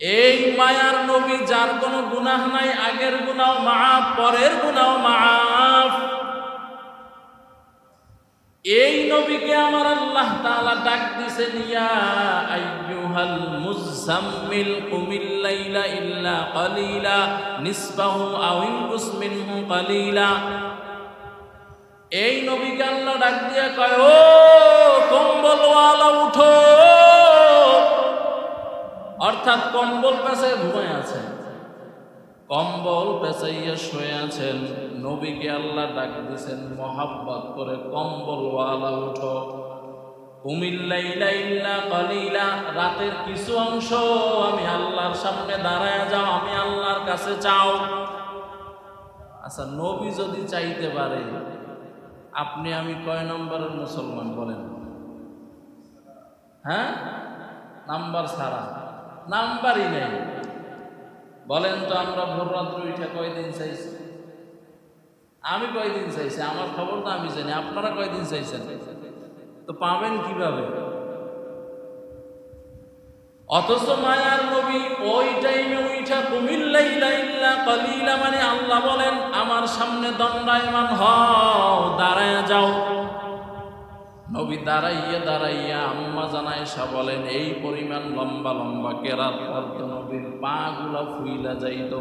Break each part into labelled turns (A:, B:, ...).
A: এই মায়ার নবী যার কোনো গুনাহ নাই, আগের গুনাও মাফ, পরের গুনাও মাফ। এই নবীকে আমার আল্লাহ তাআলা ডাক দিছেন ইয়া আইয়ুহাল মুজাম্মিল কুমিল লাইলা ইল্লা কালিলা নিসবাহু আও ইনকুস মিনহু কালিলা। এই নবীকে আল্লাহ ডাক দিয়া কয়, ও কম্বলওয়ালা, উঠো। অর্থাৎ কম্বল পেঁচে ঘুমায় আছেন। কম্বল পেঁচাইয়া শুয়ে আছেন। নবীকে আল্লাহ ডাক দিছেন, মহাব্বত করে কম্বলওয়ালা উঠো। রাতের কিছু অংশ আমি আল্লাহর সামনে দাঁড়ায় যাও, আমি আল্লাহর কাছে চাও। আচ্ছা নবী যদি চাইতে পারে, আপনি আমি কয় নম্বরের মুসলমান বলেন? হ্যাঁ? নাম্বার ছাড়া। নাম্বারই নেই। বলেন তো আমরা ভোর রাত্রে উঠে কয়দিন চাইছি? আমি কয়দিন চাইছি? আমার খবর তো আমি জানি। আপনারা কয়দিন চাইছেন? তো পাবেন কীভাবে? অথচ মায়ার নবী ওই টাইমে উইঠা কুমিল্লাইলা ইল্লা কালিলা মানে আল্লাহ বলেন, আমার সামনে দণ্ডায়মান হও, দাঁড়ায় যাও। নবী দাঁড়াইয়া দাঁড়াইয়া আম্মা জানাইসা বলেন, এই পরিমাণ লম্বা লম্বা কেরাত করতো নবীর পা গুলা ফুইলা যাইত।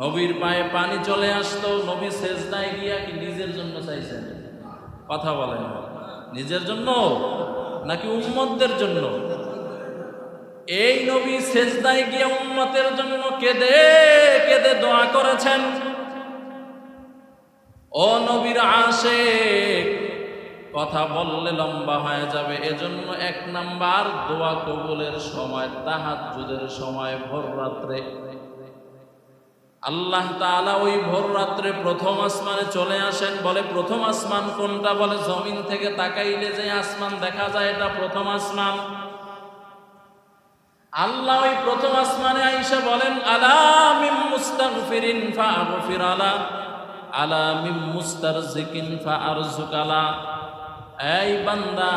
A: নবীর পায়ে পানি চলে আসতো, নবী সেজদায় গিয়া কি নিজের জন্য চাইছেন? কথা বলেন। নিজের জন্য নাকি উম্মতদের জন্য? এই নবী সেজদায় গিয়া উম্মতের জন্য কেঁদে কেঁদে দোয়া করেছেন। ও নবীর আশেক কথা বললে লম্বা হয়ে যাবে। এজন্য এক নাম্বার দোয়া কবুলের সময়, তাহাজ্জুদের সময় ভোর রাত্রে। আল্লাহ তাআলা ওই ভোর রাত্রে প্রথম আসমানে চলে আসেন, বলে, প্রথম আসমান কোনটা? বলে, জমিন থেকে তাকাইলে যে আসমান দেখা যায়, এটা প্রথম আসমান। আল্লাহ ওই প্রথম আসমানে আইসা বলেন, আলা মিম মুস্তাগফিরিন ফাগফির আলা আলা মিম মুস্তারজিকিন ফারজুক আলা এই বান্দা,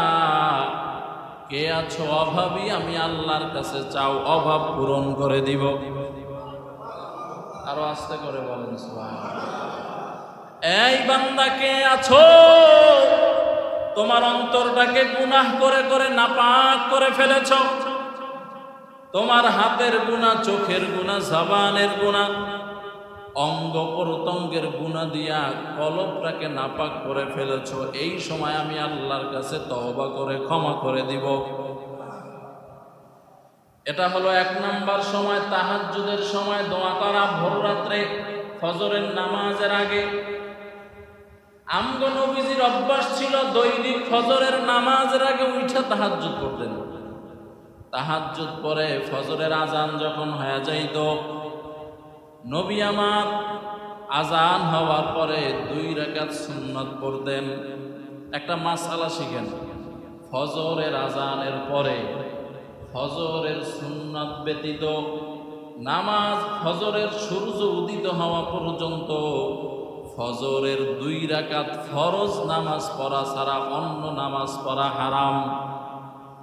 A: কে আছো অভাবী? আমি আল্লাহর কাছে চাও অভাব পূরণ করে দিব। আরও আস্তে করে বলেন এই বান্দা, কে আছো? তোমার অন্তরটাকে গুনাহ করে করে নাপাক করে ফেলেছ। তোমার হাতের গুণা চোখের গুণা জবানের গুণা অঙ্গ প্রত্যঙ্গের গুণা দিয়া কলবটাকে নাপাক করে ফেলেছ। এই সময় আমি আল্লাহর কাছে তহবা করে, ক্ষমা করে দিব। এটা হলো এক নাম্বার সময়, তাহাজ্জুদের সময়, দোয়া করা ভোর রাত্রে, ফজরের নামাজের আগে। আমগ নবীজির অভ্যাস ছিল দৈনিক ফজরের নামাজের আগে উঠে তাহাজ্জুদ করতেন তাহাজ্জুদ পরে ফজরের আজান যখন হয়ে যাইত নবী আমার আজান হওয়ার পরে দুই রাকাত সুন্নত পড়তেন। একটা মাসালা শিখেন। ফজরের আজানের পরে ফজরের সুন্নত ব্যতীত নামাজ ফজরের সূর্য উদিত হওয়া পর্যন্ত ফজরের দুই রাকাত ফরজ নামাজ পড়া ছাড়া অন্য নামাজ পড়া হারাম।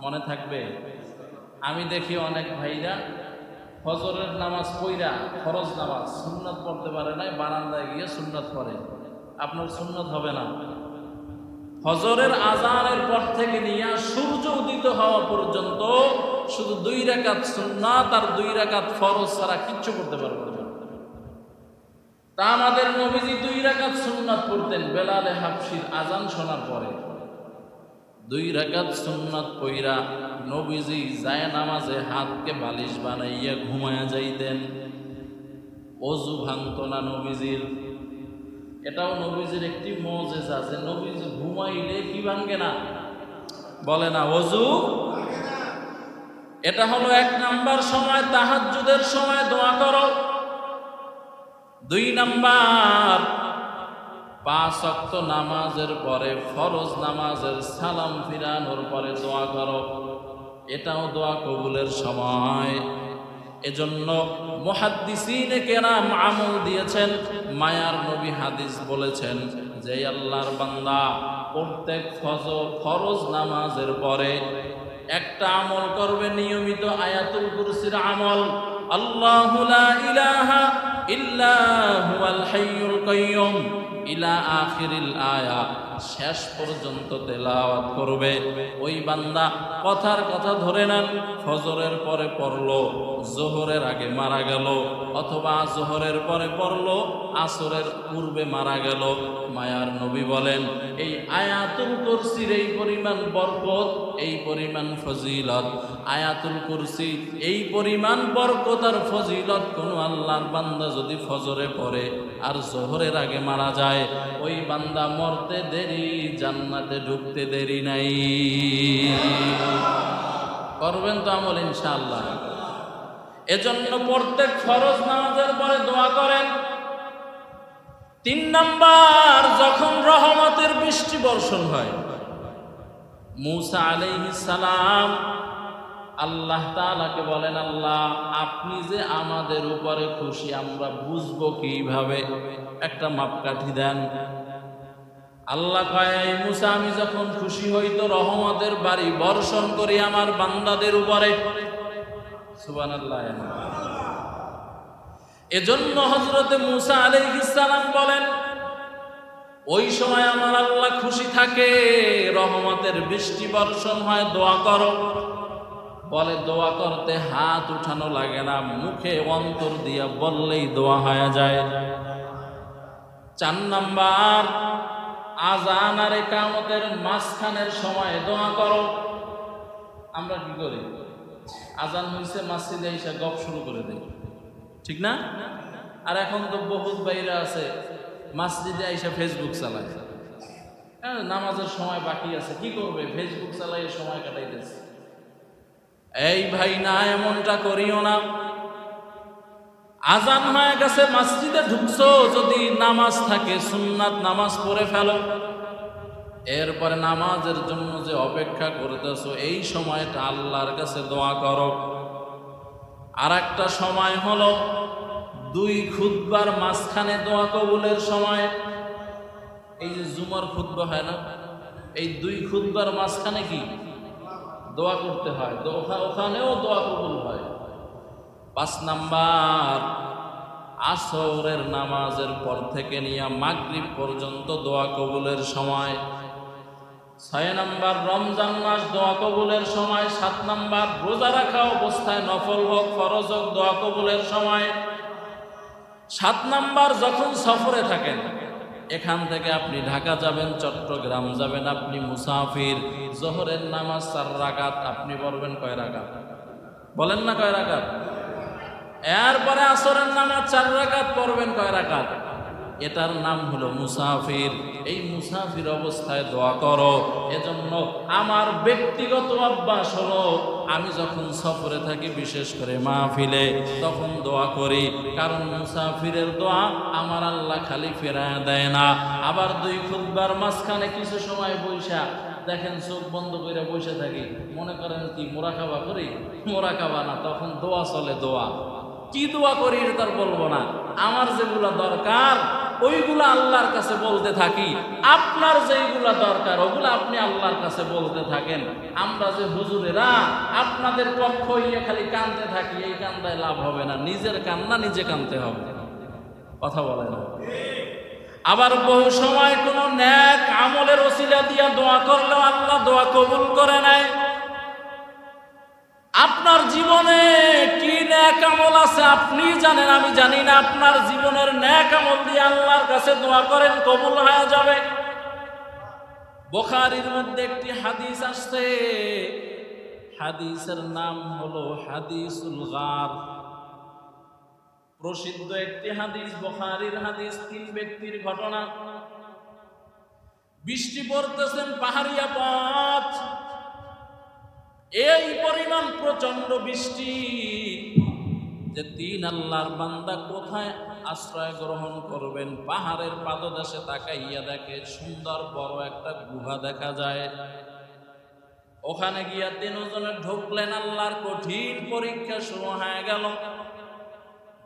A: মনে থাকবে? আমি দেখি অনেক ভাইরা ফজরের নামাজ পইরা ফরজ নামাজ, সুন্নত পড়তে পারে নাই, বারান্দায় গিয়ে সুন্নত পড়ে। আপনার সুন্নত হবে না। ফজরের আজানের পর থেকে নিয়ে সূর্য উদিত হওয়া পর্যন্ত শুধু দুই রাকাত সুন্নাত আর দুই রাকাত ফরজ ছাড়া কিচ্ছু করতে পারবে তা আমাদের নবীজি দুই রাকাত সুন্নাত পড়তেন বেলালে হাফসির আজান শোনার পরে। দুই রাকাত সুন্নাত পইরা নবীজি যায় নামাজে হাতকে বালিশ বানাইয়া ঘুমায়া যাইতেন। অজু ভাঙত না নবীজির। এটাও নবীজির একটি মজেজা যে নবীজি ঘুমাইলে কি ভাঙ্গে না? বলে না, অজু এটা হলো এক নাম্বার সময়, তাহাজ্জুদের সময় দোয়া করো। দুই নাম্বার পাঁচ অক্ত নামাজের পরে, ফরজ নামাজের সালাম ফিরানোর পরে দোয়া করো। এটাও দোয়া কবুলের সময়। এজন্য মুহাদ্দিসিনে কেরাম আমল দিয়েছেন। মায়ার নবী হাদিস বলেছেন যে আল্লাহর বান্দা, প্রত্যেক ফজর, ফরজ নামাজের পরে একটা আমল করবে নিয়মিত আয়াতুল কুরসির আমল। আল্লাহু ইলাহা হাইয়ুল কাইয়ুম ইলা আখিরিল আয়া। শেষ পর্যন্ত তেলাওয়াত করবে। ওই বান্দা কথার কথা ধরে নেন, ফজরের পরে পড়ল, জোহরের আগে মারা গেল, অথবা জোহরের পরে পড়ল, আসরের পূর্বে মারা গেল। মায়ার নবী বলেন, এই আয়াতুল কুরসির এই পরিমাণ বরকত, এই পরিমাণ ফজিলত। আয়াতুল কুরসি, এই পরিমাণ বরকত আর ফজিলত কোনো আল্লাহর বান্দা যদি ফজরে পড়ে আর জোহরের আগে মারা যায়। ওই বান্দা মরতে দেরি, জান্নাতে ঢুকতে দেরি নাই। করবেন তো আমল ইনশাআল্লাহ। এজন্য প্রত্যেক ফরজ নামাজের পরে দোয়া করেন। তিন নাম্বার, যখন রহমতের বৃষ্টি বর্ষণ হয়, মুসা আলাইহিস সালাম আল্লাহ তালাকে বলেন, আল্লাহ, আপনি যে আমাদের উপরে খুশি, আমরা বুঝব কীভাবে। একটা মাপকাঠি দেন। আল্লাহ কয় মুসা, আমি যখন খুশি হই তো রহমতের বাড়ি বর্ষণ করি আমার বান্দাদের উপরে। সুবহানাল্লাহ এজন্য হজরতে মুসা আলাইহিসসালাম বলেন, ওই সময় আমার আল্লাহ খুশি থাকে, রহমতের বৃষ্টি বর্ষণ হয়, দোয়া করো। বলে দোয়া করতে হাত উঠানো লাগে না মুখে অন্তর দিয়া বললেই দোয়া হয়ে যায়। চার নাম্বার আজান আর একামতের মাঝখানের সময় দোয়া করো। আমরা কি করি? আজান হয়েছে মাসজিদে এসে গপ শুরু করে দেয় ঠিক না? আর এখন তো বহুত বাইরে আছে মসজিদে আইসা ফেসবুক চালায়। হ্যাঁ, নামাজের সময় বাকি আছে কি করবে? ফেসবুক চালাই সময় কাটাইতেছে। এই ভাই, না, এমনটা করিও না। আজান হয়ে গেছে, মসজিদে ঢুকছো, যদি নামাজ থাকে, সুন্নাত নামাজ পড়ে ফেলো। এরপরে নামাজের জন্য যে অপেক্ষা করতেছো, এই সময়টা আল্লাহর কাছে দোয়া করো। আর একটা সময় হলো, দুই খুদ্বার মাঝখানে দোয়া কবুলের সময়। এই যে জুমার খুদ্া হয় না? এই দুই খুদ্বার মাঝখানে কি? দোয়া করতে হয়। ওখানেও দোয়া কবুল হয়। পাঁচ নাম্বার, আসরের নামাজের পর থেকে নিয়ে মাগরিব পর্যন্ত দোয়া কবুলের সময়। ছয় নাম্বার, রমজান মাস দোয়া কবুলের সময়। সাত নাম্বার, রোজা রাখা অবস্থায় নফল হোক, ফরজ হোক, দোয়া কবুলের সময়। সাত নাম্বার, যখন সফরে থাকেন এখান থেকে আপনি ঢাকা যাবেন, চট্টগ্রাম যাবেন, আপনি মুসাফির, জহরের নামাজ চার রাকাত, আপনি বলবেন কয় রাকাত? বলেন না কয় রাকাত? এরপরে আসরের নামাজ চার রাকাত, পড়বেন কয় রাকাত? এটার নাম হলো মুসাফির। এই মুসাফির অবস্থায় দোয়া করো। এজন্য আমার ব্যক্তিগত অভ্যাস হলো, আমি যখন সফরে থাকি, বিশেষ করে মাহফিলে, তখন দোয়া করি। কারণ মুসাফিরের দোয়া আমার আল্লাহ খালি ফেরায় দেয় না। আবার দুই খুদবার মাঝখানে কিছু সময় বৈশা, দেখেন চোখ বন্ধ করে বসে থাকি, মনে করেন কি, মোরা খাওয়া করি? মোরা খাওয়া না, তখন দোয়া চলে দোয়া। কি দোয়া করি এটা তার বলব না। আমার যেগুলো দরকার ওইগুলো আল্লাহর কাছে বলতে থাকি। আপনার যেইগুলা দরকার, ওগুলো আপনি আল্লাহর কাছে বলতে থাকেন। আমরা যে হুজুরেরা, আপনাদের পক্ষ হইয়া খালি কানতে থাকি, এই কান্দায় লাভ হবে না। নিজের কান্না নিজে কানতে হবে। কথা বলে না আবার বহু সময় কোনো ন্যাক আমলের ওসিলা দিয়া দোয়া করলেও আল্লাহ দোয়া কবুল করে নেয় আপনার জীবনে আমল আছে, আপনি জানেন, আমি জানি না, আপনার জীবনের ন্যাক আমল দিয়ে আল্লাহর কাছে দোয়া করেন, কবুল হয়ে যাবে। বোখারির মধ্যে একটি হাদিস আসছে, হাদিসের নাম হলো হাদিসুল গার। প্রসিদ্ধ একটি হাদিস, বোখারির হাদিস, তিন ব্যক্তির ঘটনা। বৃষ্টি পড়তেছেন পাহাড়িয়া পথ। এই পরিমাণ প্রচণ্ড বৃষ্টি। যে তিন আল্লাহর বান্দা কোথায় আশ্রয় গ্রহণ করবেন? পাহাড়ের পাদদেশে তাকাইয়া দেখে সুন্দর বড় একটা গুহা দেখা যায়। ওখানে গিয়া তিনজনে ঢুকলেন, আল্লাহর কঠিন পরীক্ষা শুরু হয়ে গেল।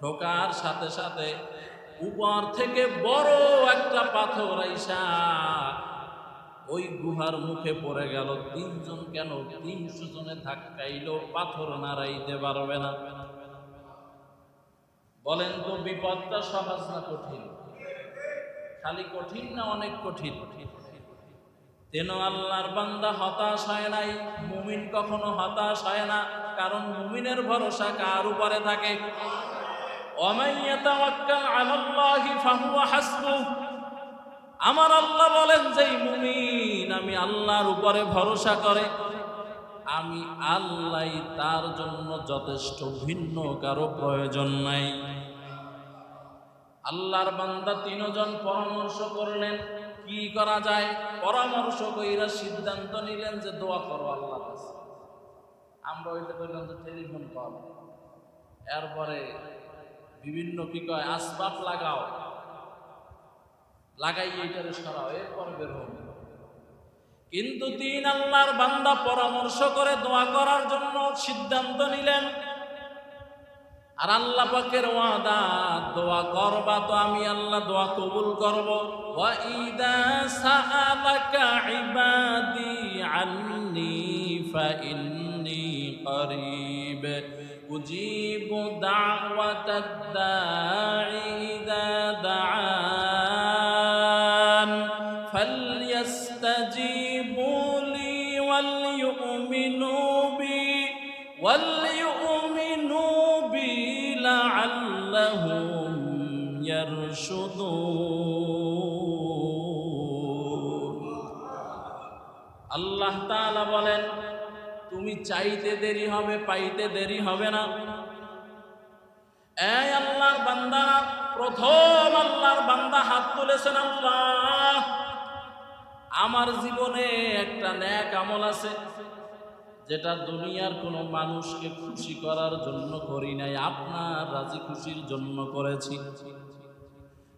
A: ঢোকার সাথে সাথে উপর থেকে বড় একটা পাথর আইসা। ওই গুহার মুখে পড়ে গেল। তিনজন কেন তিনশো জনে ধাক্কাইলো পাথর নাড়াইতে পারবে না। বলেন তো, বিপদটা সহজ না কঠিন? খালি কঠিন না অনেক কঠিন? তেন আল্লাহর বান্দা হতাশ হয় নাই। মুমিন কখনো হতাশ হয় না, কারণ মুমিনের ভরসা কার উপরে থাকে? আমার আল্লাহ বলেন যে মুমিন আমি আল্লাহর উপরে ভরসা করে আমি আল্লাহ তার জন্য যথেষ্ট ভিন্ন, কারও প্রয়োজন নাই। আল্লাহর বান্দা তিনজন পরামর্শ করলেন, কি করা যায়? পরামর্শ কইরা সিদ্ধান্ত নিলেন যে দোয়া করো আল্লাহ আমরা ওইটা করলাম যে টেলিফোন কল। এরপরে বিভিন্ন কি কয়, আসবাব লাগাও। লাগাই এইটারে সরাও, এরপরে বের কিন্তু তিন আল্লাহর বান্দা পরামর্শ করে দোয়া করার জন্য সিদ্ধান্ত নিলেন আর আল্লাহ পাকের ওয়াদা দোয়া করবা তো আমি আল্লাহ দোয়া কবুল করব ওয়া ইদা সাআলাকা ইবাদি আন্নি ফাইন্নি করিব উজিব দাওয়াতাদ দাঈ ইদা দাআন فليستجيبوا لي وليؤمنوا بي وليؤمنوا بي لعلهم يرشدون আল্লাহ তাআলা বলেন তুমি চাইতে দেরি হবে পাইতে দেরি হবে না এই আল্লাহর বান্দা প্রথম আল্লাহর বান্দা হাত তুলেছেন আল্লাহ আমার জীবনে একটা ন্যাক আমল আছে, যেটা দুনিয়ার কোনো মানুষকে খুশি করার জন্য করি নাই, আপনার রাজি খুশির জন্য করেছি।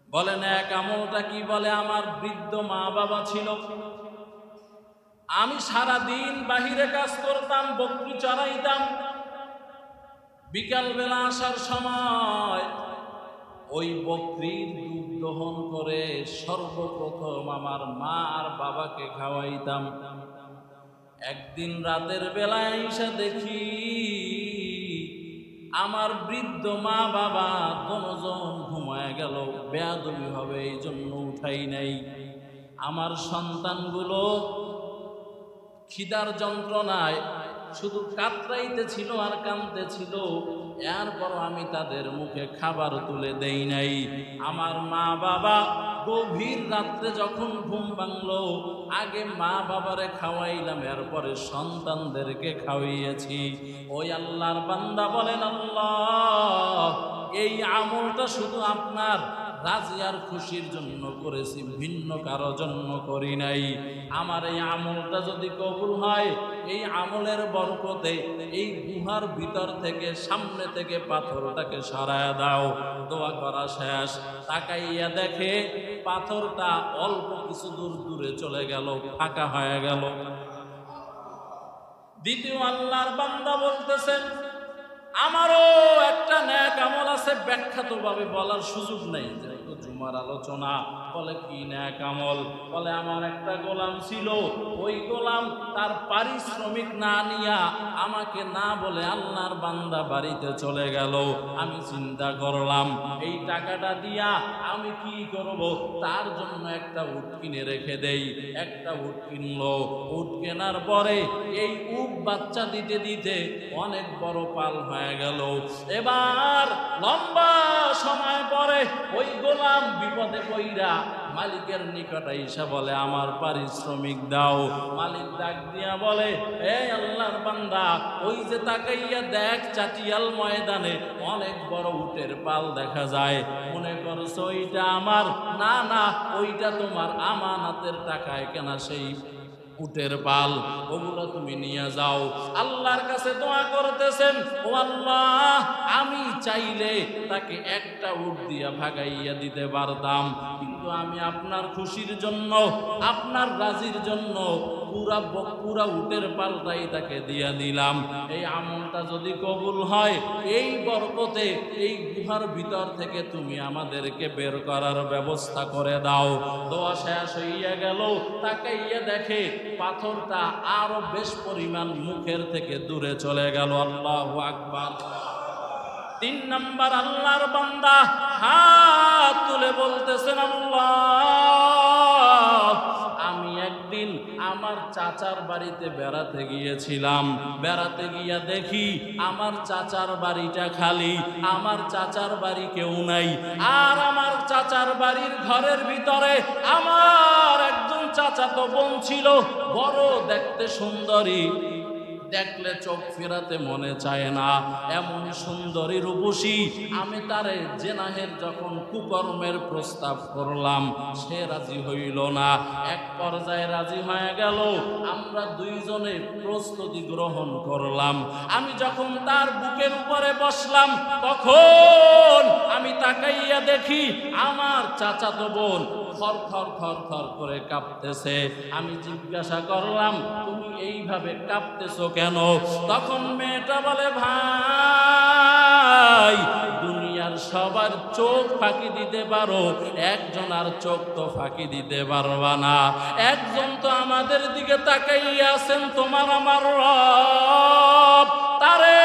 A: বলেন এক আমলটা কি বলে? আমার বৃদ্ধ মা বাবা ছিল। আমি সারা দিন বাহিরে কাজ করতাম, বকরি চড়াইতাম। বিকালবেলা আসার সময় ওই বকরির দহন করে সর্বপ্রথম আমার মা আর বাবাকে খাওয়াইতাম। একদিন রাতের বেলায় এসে দেখি আমার বৃদ্ধ মা বাবা দনজন ঘুমায় গেল। বেয়াদবি হবে, এই জন্য উঠাই নাই। আমার সন্তানগুলো খিদার যন্ত্রণায় শুধু কাতরাইতে ছিল আর কানতে ছিল এরপর আমি তাদের মুখে খাবার তুলে দেই নাই। আমার মা বাবা গভীর রাত্রে যখন ঘুম ভাঙলো, আগে মা বাবারে খাওয়াইলাম, এরপরে সন্তানদেরকে খাওয়াইয়েছি। ওই আল্লাহর বান্দা বলেন, আল্লাহ, এই আমলটা শুধু আপনার রাজিয়ার খুশির জন্য করেছি, ভিন্ন কারও জন্য করি নাই। আমার এই আমলটা যদি কবুল হয়, এই আমলের বরকতে এই গুহার ভিতর থেকে, সামনে থেকে পাথরটাকে সরায় দাও। দোয়া করা শেষ। তাকাইয়া দেখে পাথরটা অল্প কিছু দূর দূরে চলে গেল, ফাঁকা হয়ে গেল। দ্বিতীয় আল্লাহর বান্দা বলতেছেন, আমারও একটা ন্যাক আমল আছে, ব্যাখ্যাতভাবে বলার সুযোগ নেই। জুমার আলোচনা বলে, কি ন্যাক আমল? বলে, আমার একটা গোলাম ছিল। ওই গোলাম তার পারিশ্রমিক না নিয়া আমাকে না বলে আল্লাহর বান্দা বাড়িতে চলে গেল। আমি চিন্তা করলাম, এই টাকাটা দিয়া আমি কি করব? তার জন্য একটা উট কিনে রেখে দেই। একটা উট কিনলো। উট কেনার পরে এই উট বাচ্চা দিতে দিতে অনেক বড় পাল হয়ে গেল। এবার লম্বা সময় পরে ওই গোলাম বিপদে পইরা মালিকের নিকট ঈশা বলে, আমার পারিশ্রমিক দাও। মালিক ডাক দিয়া বলে, এ আল্লাহর বান্দা, ওই যে তাকাইয়া দেখ চাটিয়াল ময়দানে অনেক বড় উটের পাল দেখা যায়। মনে করছ ওইটা আমার? না না, ওইটা তোমার আমানাতের টাকায় কেনা সেই উটের পাল ওগুলো তুমি নিয়ে যাও। আল্লাহর কাছে দোয়া করতেছেন, ও আল্লাহ, আমি চাইলে তাকে একটা উট দিয়া ভাগাইয়া দিতে পারতাম। কিন্তু আমি আপনার খুশির জন্য, আপনার রাজির জন্য পুরা পুরা উটের পাল্টাই তাকে দিয়া দিলাম। এই আমলটা যদি কবুল হয়, এই বরকতে এই গুহার ভিতর থেকে তুমি আমাদেরকে বের করার ব্যবস্থা করে দাও। দোয়া শেষ হইয়া গেল তাকে ইয়ে দেখে পাথরটা আরও বেশ পরিমাণ মুখের থেকে দূরে চলে গেল। আল্লাহ আকবার। তিন নম্বর, আল্লাহর বান্দা হাত তুলে বলতেছেন, আল্লাহ! একদিন আমার চাচার বাড়িতে বেড়াতে গিয়েছিলাম। বেড়াতে গিয়া দেখি আমার চাচার বাড়িটা খালি, আমার চাচার বাড়ি কেউ নাই। আর আমার চাচার বাড়ির ঘরের ভিতরে আমার একজন চাচাতো বোন ছিল, বড় দেখতে সুন্দরী। দেখলে চোখ ফেরাতে মনে চায় না। এমন সুন্দরী রূপসী আমি তারে জেনাহের যখন কুকর্মের প্রস্তাব করলাম, সে রাজি হইল না। এক পর্যায়ে রাজি হয়ে গেল, আমরা দুইজনে প্রস্তুতি গ্রহণ করলাম। আমি যখন তার বুকের উপরে বসলাম, তখন আমি তাকাইয়া দেখি আমার চাচাতো বোন খর থর খর থর করে কাঁপতেছে। আমি জিজ্ঞাসা করলাম, তুমি এইভাবে কাঁপতেছো কেন? তখন মেয়েটা বলে, ভাই, দুনিয়ার সবার চোখ ফাঁকি দিতে পারো একজন আর চোখ তো ফাঁকি দিতে পারবা না। একজন তো আমাদের দিকে তাকাইয়া আছেন, তোমার আমার রব। তারে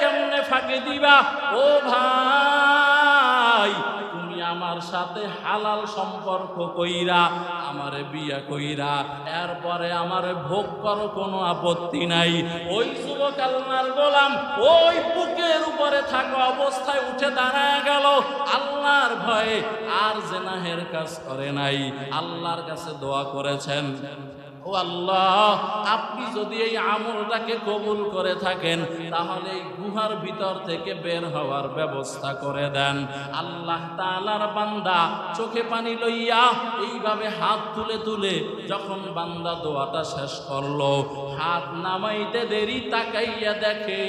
A: কেমনে ফাঁকি দিবা? ও ভাই আমার সাথে হালাল সম্পর্ক কইরা, আমার বিয়া কইরা, এরপরে আমার ভোগ করো, কোনো আপত্তি নাই। ওই যুবক গোলাম ওই বুকের উপরে থাকা অবস্থায় উঠে দাঁড়ায় গেল। আল্লাহর ভয়ে আর জেনাহের কাজ করে নাই। আল্লাহর কাছে দোয়া করেছেন। ও আল্লাহ, আপনি যদি এই আমলটাকে কবুল করে থাকেন, তাহলে এই গুহার ভিতর থেকে বের হওয়ার ব্যবস্থা করে দেন। আল্লাহ তাআলার বান্দা চোখে পানি লইয়া এইভাবে হাত তুলে তুলে যখন বান্দা দোয়াটা শেষ করল, হাত নামাইতে দেরি তাকাইয়া দেখে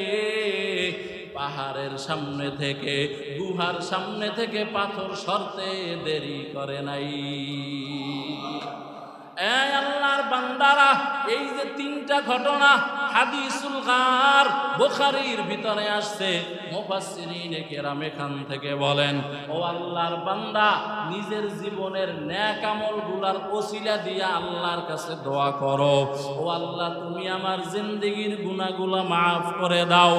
A: পাহাড়ের সামনে থেকে, গুহার সামনে থেকে পাথর সরতে দেরি করে নাই। আল্লাহর বান্দারা, এই যে তিনটা ঘটনা হাদিসুল গার বুখারীর ভিতরে আসছে, মুফাসসিরিন কেরাম এখান থেকে বলেন, ও আল্লাহর বান্দা, নিজের জীবনের ন্যাক আমলগুলার ওসিলা দিয়া আল্লাহর কাছে দোয়া করো। ও আল্লাহ, তুমি আমার জিন্দেগির গুনাহগুলা মাফ করে দাও,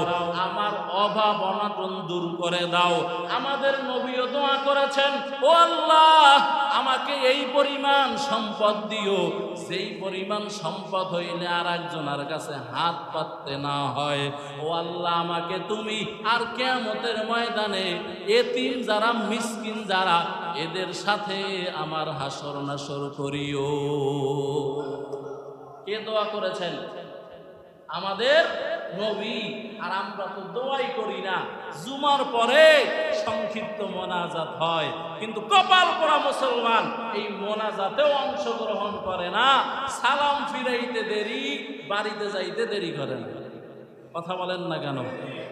A: আমার অভাব অনাটন দূর করে দাও, আমাদের নবীও দোয়া করেছেন, ও আল্লাহ আমাকে এই পরিমাণ সম্পদ দিও। যেই পরিমাণ সম্পদ হইলে আর একজনের কাছে হাত পাততে না হয়। ও আল্লাহ, আমাকে তুমি আর কেয়ামতের ময়দানে এতিম যারা, মিসকিন যারা, এদের সাথে আমার হাসর নাসর করিও। কে দোয়া করেছেন? আমাদের নবী, আর আমরা তো দোয়াই করি না। জুমার পরে সংক্ষিপ্ত মোনাজাত হয়। কিন্তু কপাল করা মুসলমান এই মোনাজাতেও অংশগ্রহণ করে না। সালাম ফিরাইতে দেরি, বাড়িতে যাইতে দেরি করে না। কথা বলেন না কেন?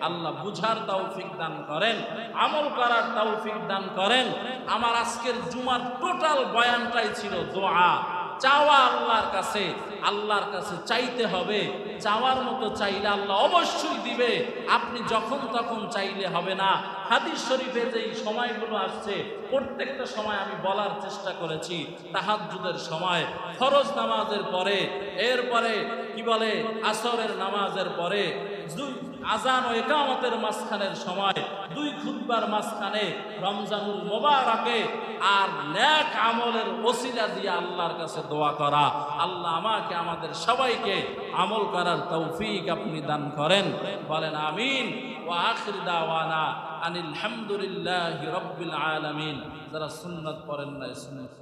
A: আল্লাহ বুঝার তৌফিক দান করেন, আমল করার তৌফিক দান করেন। আমার আজকের জুমার টোটাল বয়ানটাই ছিল দোয়া। চাওয়া আল্লাহর কাছে আল্লাহর কাছে চাইতে হবে। চাওয়ার মতো চাইলে আল্লাহ অবশ্যই দিবে। আপনি যখন তখন চাইলে হবে না। হাদিস শরীফে যে সময়গুলো আসছে, প্রত্যেকটা সময় আমি বলার চেষ্টা করেছি, তাহাজ্জুদের সময়। ফরজ নামাজের পরে, এরপরে কি বলে? আসরের নামাজের পরে আজান ও একামতের মাঝখানের সময়, দুই খুতবার মাঝখানে রমজানুল মোবারকে আর ন্যাক আমলের ওসিলা দিয়ে আল্লাহর কাছে দোয়া করা। আল্লাহ আমাকে, আমাদের সবাইকে আমল করার তৌফিক আপনি দান করেন। বলেন আমিন। ও আখির দাওয়ানা আনিল হামদুলিল্লাহি রব্বিল আলামিন। যারা সুন্নাত করেন না সুন্নাত